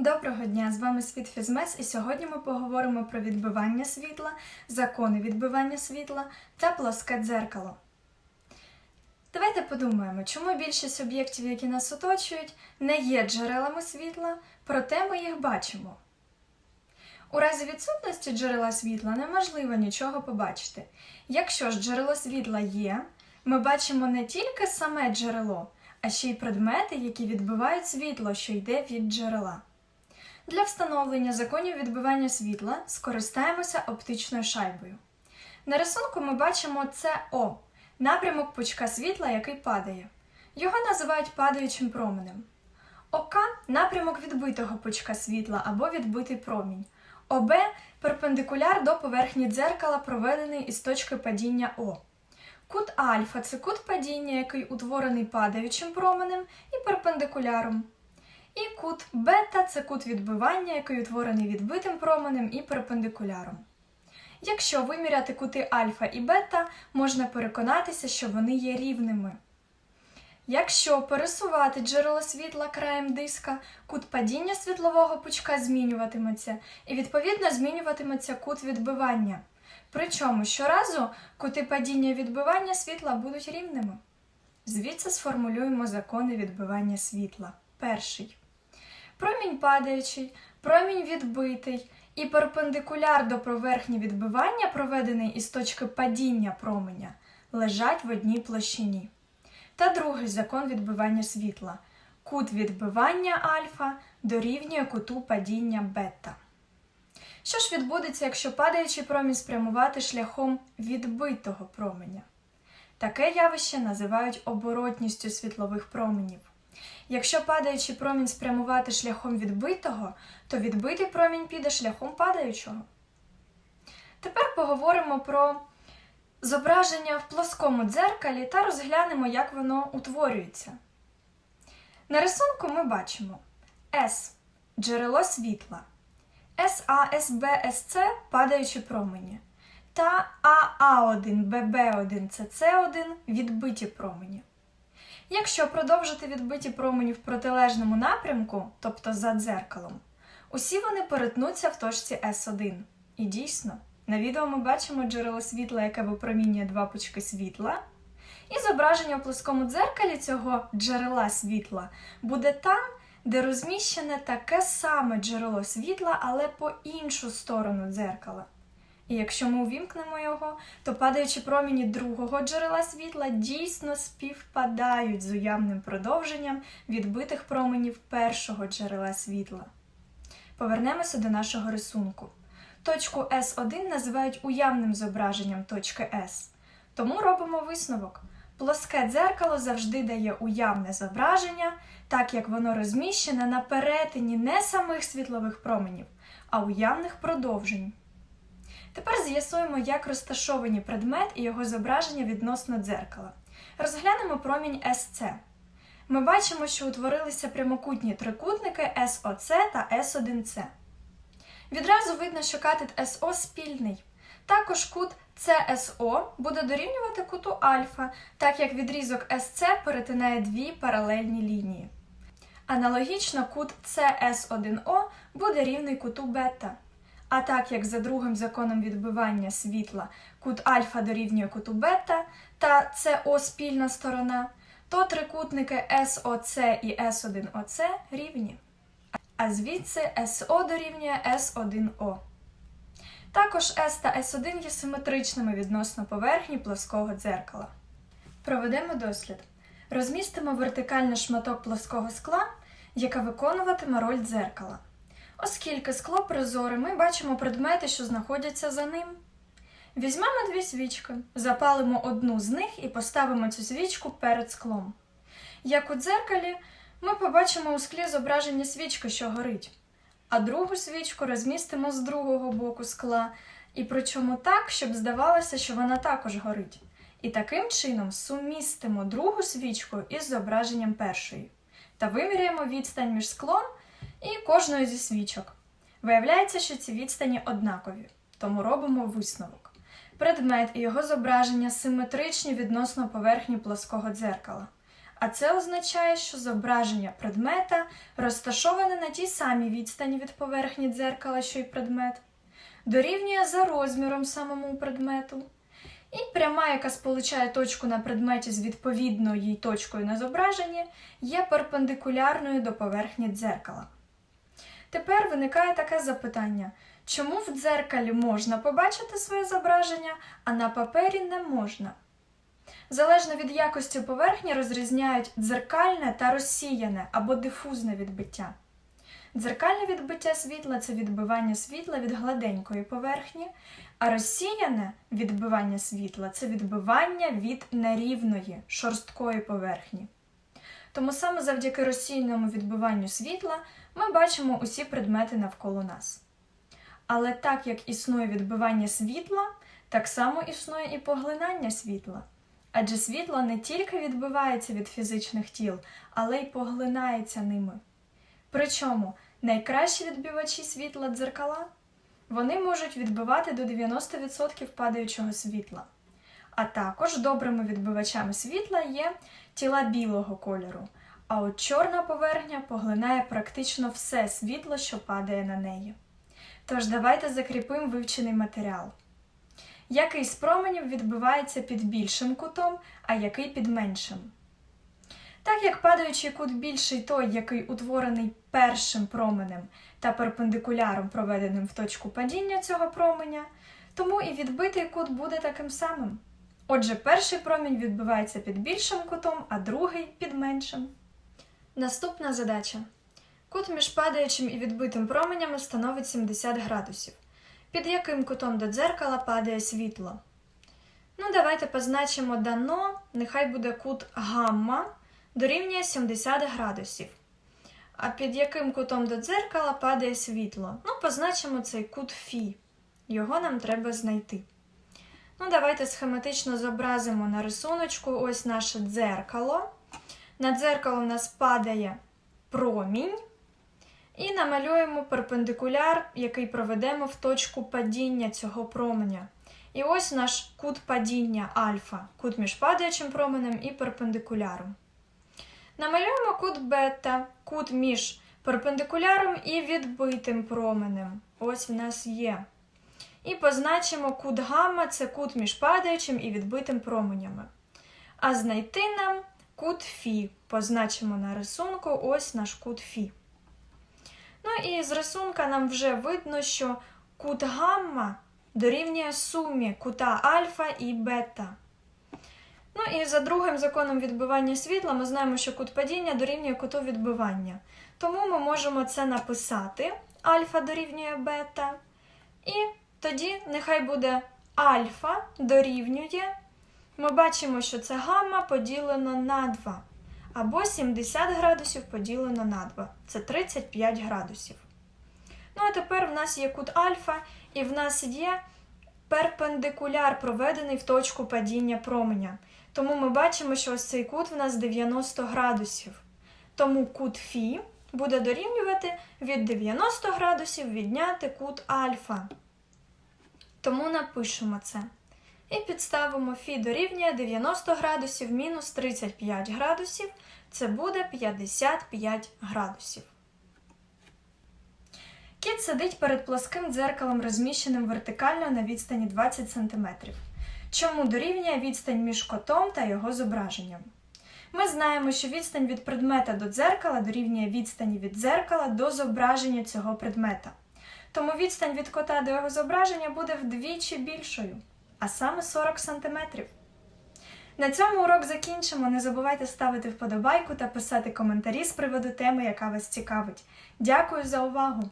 Доброго дня! З вами Світ Фізмес, і сьогодні ми поговоримо про відбивання світла, закони відбивання світла та плоске дзеркало. Давайте подумаємо, чому більшість об'єктів, які нас оточують, не є джерелами світла, проте ми їх бачимо. У разі відсутності джерела світла неможливо нічого побачити. Якщо ж джерело світла є, ми бачимо не тільки саме джерело, а ще й предмети, які відбивають світло, що йде від джерела. Для встановлення законів відбивання світла скористаємося оптичною шайбою. На рисунку ми бачимо СО напрямок пучка світла, який падає. Його називають падаючим променем. ОК напрямок відбитого пучка світла або відбитий промінь. ОБ перпендикуляр до поверхні дзеркала, проведений із точки падіння О. Кут альфа це кут падіння, який утворений падаючим променем і перпендикуляром. І кут бета це кут відбивання, який утворений відбитим променем і перпендикуляром. Якщо виміряти кути альфа і бета, можна переконатися, що вони є рівними. Якщо пересувати джерело світла краєм диска, кут падіння світлового пучка змінюватиметься, і відповідно змінюватиметься кут відбивання. Причому щоразу кути падіння і відбивання світла будуть рівними. Звідси сформулюємо закони відбивання світла. Перший. Промінь падаючий, промінь відбитий і перпендикуляр до поверхні відбивання, проведений із точки падіння променя, лежать в одній площині. Та другий закон відбивання світла. Кут відбивання альфа дорівнює куту падіння бета. Що ж відбудеться, якщо падаючий промінь спрямувати шляхом відбитого променя? Таке явище називають оборотністю світлових променів. Якщо падаючий промінь спрямувати шляхом відбитого, то відбитий промінь піде шляхом падаючого. Тепер поговоримо про зображення в плоскому дзеркалі та розглянемо, як воно утворюється. На рисунку ми бачимо S джерело світла, СА, СБ, СЦ падаючі промені та АА1, ББ1, ЦЦ1 відбиті промені. Якщо продовжити відбиті промені в протилежному напрямку, тобто за дзеркалом, усі вони перетнуться в точці S1. І дійсно, на відео ми бачимо джерело світла, яке випромінює два пучки світла. І зображення у плоскому дзеркалі цього джерела світла буде там, де розміщене таке саме джерело світла, але по іншу сторону дзеркала. І якщо ми увімкнемо його, то падаючі проміні другого джерела світла дійсно співпадають з уявним продовженням відбитих променів першого джерела світла. Повернемося до нашого рисунку. Точку S1 називають уявним зображенням точки S. Тому робимо висновок. Плоске дзеркало завжди дає уявне зображення, так як воно розміщене на перетині не самих світлових променів, а уявних продовжень. Тепер з'ясуємо, як розташовані предмет і його зображення відносно дзеркала. Розглянемо промінь SC. Ми бачимо, що утворилися прямокутні трикутники SOC та S1C. Відразу видно, що катет СО спільний. Також кут CSO буде дорівнювати куту альфа, так як відрізок SC перетинає дві паралельні лінії. Аналогічно кут CS1O буде рівний куту бета. А так як за другим законом відбивання світла кут альфа дорівнює куту бета та СО спільна сторона, то трикутники SOC і S1OC рівні. А звідси СО дорівнює S1O. Також S та S1 є симетричними відносно поверхні плоского дзеркала. Проведемо дослід. Розмістимо вертикальний шматок плоского скла, яка виконуватиме роль дзеркала. Оскільки скло прозоре, ми бачимо предмети, що знаходяться за ним. Візьмемо дві свічки, запалимо одну з них і поставимо цю свічку перед склом. Як у дзеркалі, ми побачимо у склі зображення свічки, що горить, а другу свічку розмістимо з другого боку скла, і причому так, щоб здавалося, що вона також горить. І таким чином сумістимо другу свічку із зображенням першої та виміряємо відстань між склом і кожною зі свічок. Виявляється, що ці відстані однакові, тому робимо висновок. Предмет і його зображення симетричні відносно поверхні плоского дзеркала. а це означає, що зображення предмета розташоване на тій самій відстані від поверхні дзеркала, що й предмет, дорівнює за розміром самому предмету. І пряма, яка сполучає точку на предметі з відповідною їй точкою на зображенні, є перпендикулярною до поверхні дзеркала. Тепер виникає таке запитання: чому в дзеркалі можна побачити своє зображення, а на папері не можна? Залежно від якості поверхні розрізняють дзеркальне та розсіяне або дифузне відбиття. Дзеркальне відбиття світла це відбивання світла від гладенької поверхні, а розсіяне відбивання світла це відбивання від нерівної, шорсткої поверхні. Тому саме завдяки розсіяному відбиванню світла ми бачимо усі предмети навколо нас. Але так як існує відбивання світла, так само існує і поглинання світла. Адже світло не тільки відбивається від фізичних тіл, але й поглинається ними. Причому найкращі відбивачі світла дзеркала вони можуть відбивати до 90% падаючого світла. А також добрими відбивачами світла є тіла білого кольору, а от чорна поверхня поглинає практично все світло, що падає на неї. Тож давайте закріпимо вивчений матеріал. Який з променів відбивається під більшим кутом, а який під меншим? Так як падаючий кут більший той, який утворений першим променем та перпендикуляром, проведеним в точку падіння цього променя, тому і відбитий кут буде таким самим. Отже, перший промінь відбивається під більшим кутом, а другий під меншим. Наступна задача. Кут між падаючим і відбитим променями становить 70 градусів. Під яким кутом до дзеркала падає світло? Ну, давайте позначимо дано, нехай буде кут гамма дорівнює 70 градусів. А під яким кутом до дзеркала падає світло? Ну, позначимо цей кут Фі. Його нам треба знайти. Ну, давайте схематично зобразимо на рисуночку ось наше дзеркало. На дзеркало в нас падає промінь. І намалюємо перпендикуляр, який проведемо в точку падіння цього променя. І ось наш кут падіння альфа, кут між падаючим променем і перпендикуляром. Намалюємо кут бета, кут між перпендикуляром і відбитим променем. Ось в нас є. І позначимо кут гамма це кут між падаючим і відбитим променями. А знайти нам кут Фі. Позначимо на рисунку ось наш кут Фі. Ну і з рисунка нам вже видно, що кут гамма дорівнює сумі кута альфа і бета. Ну і за другим законом відбивання світла ми знаємо, що кут падіння дорівнює куту відбивання. Тому ми можемо це написати: альфа дорівнює бета. І тоді нехай буде альфа дорівнює. Ми бачимо, що це гамма поділено на 2. Або 70 градусів поділено на 2. Це 35 градусів. Ну, а тепер в нас є кут альфа, і в нас є перпендикуляр, проведений в точку падіння променя. Тому ми бачимо, що ось цей кут в нас 90 градусів. Тому кут Фі буде дорівнювати від 90 градусів відняти кут альфа. Тому напишемо це. І підставимо Фі дорівнює 90 градусів мінус 35 градусів. Це буде 55 градусів. Кіт сидить перед плоским дзеркалом, розміщеним вертикально на відстані 20 см. Чому дорівнює відстань між котом та його зображенням? Ми знаємо, що відстань від предмета до дзеркала дорівнює відстані від дзеркала до зображення цього предмета. Тому відстань від кота до його зображення буде вдвічі більшою, а саме 40 см. На цьому урок закінчимо. Не забувайте ставити вподобайку та писати коментарі з приводу теми, яка вас цікавить. Дякую за увагу!